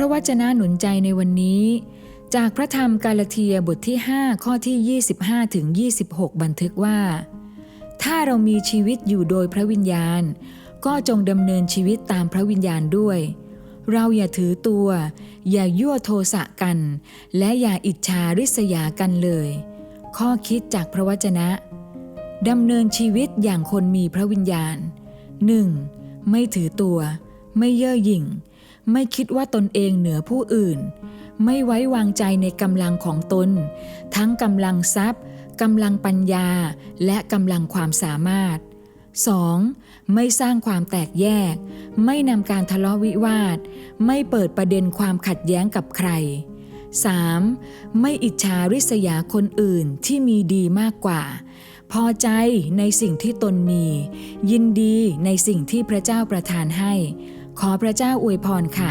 ระวจนะหนุนใจในวันนี้ จากพระธรรมกาลเทียบทที่ 5 ข้อที่ 25ถึง26 บันทึกว่า ถ้าเรามีชีวิตอยู่โดยพระวิญญาณ ก็จงดำเนินชีวิตตามพระวิญญาณด้วย เราอย่าถือตัว อย่ายั่วโทสะกัน และอย่าอิจฉาริษยากันเลย ข้อคิดจากพระวจนะดำเนินชีวิตอย่างคนมีพระวิญญาณ 1. ไม่ถือตัว ไม่เย่อหยิ่ง ไม่คิดว่าตนเองเหนือผู้อื่น ไม่ไว้วางใจในกำลังของตน ทั้งกำลังทรัพย์กำลังปัญญาและกำลังความสามารถ 2. ไม่สร้างความแตกแยก ไม่นำการทะเลาะวิวาท ไม่เปิดประเด็นความขัดแย้งกับใคร 3. ไม่อิจฉาริษยาคนอื่นที่มีดีมากกว่า พอใจในสิ่งที่ตนมี ยินดีในสิ่งที่พระเจ้าประทานให้ ขอพระเจ้าอวยพรค่ะ